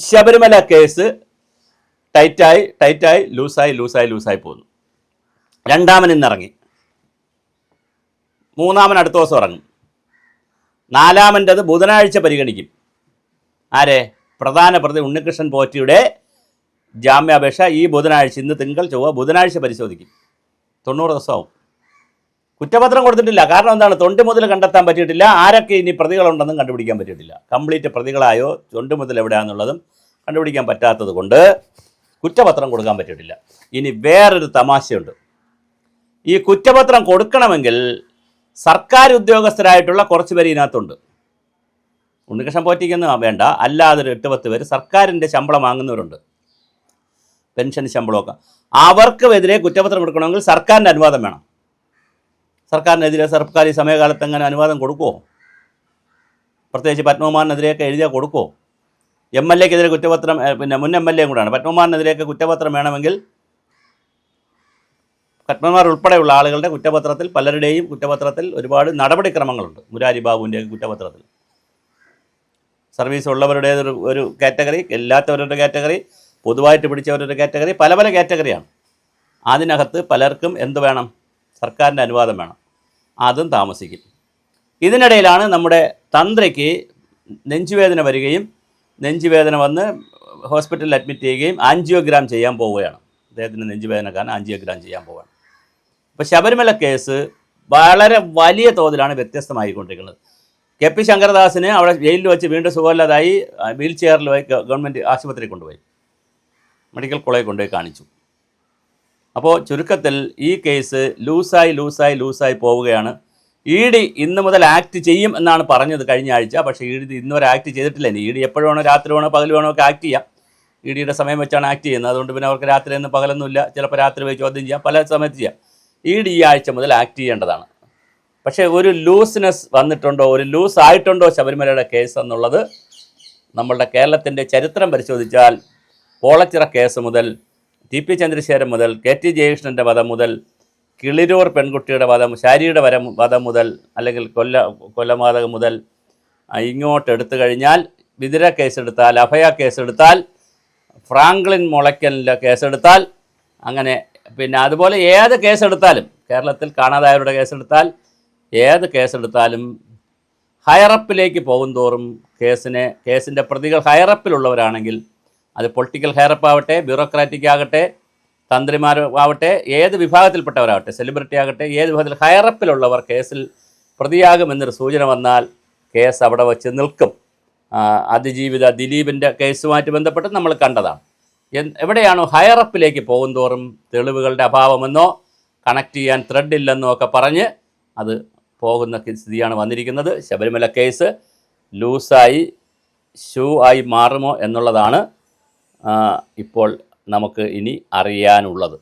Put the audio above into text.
Sabarimala case ടൈറ്റായി ടൈറ്റായി ലൂസായി ലൂസായി ലൂസായി പോകുന്നു. രണ്ടാമൻ ഇന്നിറങ്ങി മൂന്നാമൻ അടുത്ത ദിവസം ഇറങ്ങും. നാലാമന്റെത് ബുധനാഴ്ച പരിഗണിക്കും. ആരെ? പ്രധാന പ്രതി ഉണ്ണികൃഷ്ണൻ പോറ്റിയുടെ ജാമ്യാപേക്ഷ ഈ ബുധനാഴ്ച ഇന്ന് തിങ്കൾ ചൊവ്വ ബുധനാഴ്ച പരിശോധിക്കും. തൊണ്ണൂറ് ദിവസമാവും. കുറ്റപത്രം കൊടുത്തിട്ടില്ല. കാരണം എന്താണ്? തൊണ്ടി മുതൽ കണ്ടെത്താൻ പറ്റിയിട്ടില്ല. ആരൊക്കെ ഇനി പ്രതികളുണ്ടെന്നും കണ്ടുപിടിക്കാൻ പറ്റിയിട്ടില്ല. കംപ്ലീറ്റ് പ്രതികളായോ? തൊണ്ടി മുതൽ എവിടെയാണെന്നുള്ളതും കണ്ടുപിടിക്കാൻ പറ്റാത്തത് കൊണ്ട് കുറ്റപത്രം കൊടുക്കാൻ പറ്റിയിട്ടില്ല. ഇനി വേറൊരു തമാശയുണ്ട്. ഈ കുറ്റപത്രം കൊടുക്കണമെങ്കിൽ സർക്കാർ ഉദ്യോഗസ്ഥരായിട്ടുള്ള കുറച്ച് പേര് ഇതിനകത്തുണ്ട്. ഉണ്ണികൃഷ്ണൻ പോറ്റിക്കൊന്നും വേണ്ട. അല്ലാതെ ഒരു എട്ട് പത്ത് പേര് സർക്കാരിന്റെ ശമ്പളം വാങ്ങുന്നവരുണ്ട്. പെൻഷൻ ശമ്പളമൊക്കെ. എതിരെ കുറ്റപത്രം കൊടുക്കണമെങ്കിൽ സർക്കാരിന്റെ അനുവാദം വേണം. സർക്കാരിനെതിരെ സർക്കാർ ഈ സമയകാലത്ത് എങ്ങനെ അനുവാദം കൊടുക്കുമോ പ്രത്യേകിച്ച് പത്മകുമാറിനെതിരെയൊക്കെ എഴുതിയാൽ കൊടുക്കുമോ എം എൽ എക്കെതിരെ കുറ്റപത്രം പിന്നെ മുൻ എം എൽ എയും കൂടാണ് പത്മകുമാറിനെതിരെയൊക്കെ കുറ്റപത്രം വേണമെങ്കിൽ പത്മകുമാർ ഉൾപ്പെടെയുള്ള ആളുകളുടെ കുറ്റപത്രത്തിൽ പലരുടെയും കുറ്റപത്രത്തിൽ ഒരുപാട് നടപടിക്രമങ്ങളുണ്ട്. മുരാരി ബാബുവിന്റെ കുറ്റപത്രത്തിൽ. സർവീസ് ഉള്ളവരുടെ ഒരു കാറ്റഗറി ഇല്ലാത്തവരുടെ കാറ്റഗറി പൊതുവായിട്ട് പിടിച്ചവരുടെ കാറ്റഗറി പല പല കാറ്റഗറിയാണ്. അതിനകത്ത് പലർക്കും എന്ത് വേണം? സർക്കാരിന്റെ അനുവാദം വേണം. അതും താമസിക്കും. ഇതിനിടയിലാണ് നമ്മുടെ തന്ത്രയ്ക്ക് നെഞ്ചുവേദന വരികയും നെഞ്ചുവേദന വന്ന് ഹോസ്പിറ്റലിൽ അഡ്മിറ്റ് ചെയ്യുകയും ആൻജിയോഗ്രാം ചെയ്യാൻ പോവുകയാണ്. അദ്ദേഹത്തിന് നെഞ്ചുവേദന കാരണം ആൻജിയോഗ്രാം ചെയ്യാൻ പോവുകയാണ്. ഇപ്പോൾ ശബരിമല കേസ് വളരെ വലിയ തോതിലാണ് വ്യത്യസ്തമായിക്കൊണ്ടിരിക്കുന്നത്. കെ പി ശങ്കരദാസിന് അവിടെ ജയിലിൽ വെച്ച് വീണ്ടും സുഖമില്ലാതായി വീൽ ചെയറിൽ ഗവൺമെന്റ് ആശുപത്രി കൊണ്ടുപോയി. മെഡിക്കൽ കോളേജ് കൊണ്ടുപോയി കാണിച്ചു. അപ്പോൾ ചുരുക്കത്തിൽ ഈ കേസ് ലൂസായി ലൂസായി ലൂസായി പോവുകയാണ്. ഇ ഡി ഇന്ന് മുതൽ ആക്ട് ചെയ്യും എന്നാണ് പറഞ്ഞത് കഴിഞ്ഞ ആഴ്ച. പക്ഷേ ഇ ഡി ഇന്ന് വരെ ആക്ട് ചെയ്തിട്ടില്ല ഇ ഡി എപ്പോഴും വേണോ രാത്രി വേണോ പകൽ വേണോ ഒക്കെ ആക്ട് ചെയ്യാം. ഇ ഡിയുടെ സമയം വെച്ചാണ് ആക്ട് ചെയ്യുന്നത്. അതുകൊണ്ട് പിന്നെ അവർക്ക് രാത്രി ഒന്നും പകലൊന്നുമില്ല ചിലപ്പോൾ രാത്രി പോയി ചോദ്യം ചെയ്യാം. പല സമയത്ത് ചെയ്യാം. ഇ ഡി ഈ ആഴ്ച മുതൽ ആക്ട് ചെയ്യേണ്ടതാണ്. പക്ഷേ ഒരു ലൂസ്നെസ് വന്നിട്ടുണ്ടോ ഒരു ലൂസ് ആയിട്ടുണ്ടോ ശബരിമലയുടെ കേസ് എന്നുള്ളത് നമ്മളുടെ കേരളത്തിന്റെ ചരിത്രം പരിശോധിച്ചാൽ പോളച്ചിറ കേസ് മുതൽ ടി പി ചന്ദ്രശേഖരൻ മുതൽ കെ ടി ജയകൃഷ്ണന്റെ വധം മുതൽ കിളിരൂർ പെൺകുട്ടിയുടെ വധം ശാരിയുടെ വരം വധം മുതൽ അല്ലെങ്കിൽ കൊല്ല കൊലപാതകം മുതൽ ഇങ്ങോട്ട് എടുത്തു കഴിഞ്ഞാൽ വിതിര കേസെടുത്താൽ അഭയ കേസെടുത്താൽ ഫ്രാങ്ക്ലിൻ മുളയ്ക്കലിന്റെ കേസെടുത്താൽ അങ്ങനെ പിന്നെ അതുപോലെ ഏത് കേസെടുത്താലും കേരളത്തിൽ കാണാതായവരുടെ കേസെടുത്താൽ ഏത് കേസെടുത്താലും ഹയറപ്പിലേക്ക് പോകും തോറും കേസിനെ കേസിന്റെ പ്രതികൾ ഹയറപ്പിലുള്ളവരാണെങ്കിൽ അത് പൊളിറ്റിക്കൽ ഹയറപ്പ് ആവട്ടെ ബ്യൂറോക്രാറ്റിക് ആകട്ടെ തന്ത്രിമാർ ആവട്ടെ ഏത് വിഭാഗത്തിൽപ്പെട്ടവരാകട്ടെ സെലിബ്രിറ്റി ആകട്ടെ ഏത് വിഭാഗത്തിൽ ഹയറപ്പിലുള്ളവർ കേസിൽ പ്രതിയാകുമെന്നൊരു സൂചന വന്നാൽ കേസ് അവിടെ വച്ച് നിൽക്കും. അതിജീവിത ദിലീപിന്റെ കേസുമായിട്ട് ബന്ധപ്പെട്ട് നമ്മൾ കണ്ടതാണ്. എവിടെയാണോ ഹയറപ്പിലേക്ക് പോകുന്തോറും തെളിവുകളുടെ അഭാവമെന്നോ കണക്ട് ചെയ്യാൻ ത്രെഡ് ഇല്ലെന്നോ ഒക്കെ പറഞ്ഞ് അത് പോകുന്ന സ്ഥിതിയാണ് വന്നിരിക്കുന്നത്. ശബരിമല കേസ് ലൂസായി ഷൂ ആയി മാറുമോ എന്നുള്ളതാണ് ഇപ്പോൾ നമുക്ക് ഇനി അറിയാനുള്ളത്.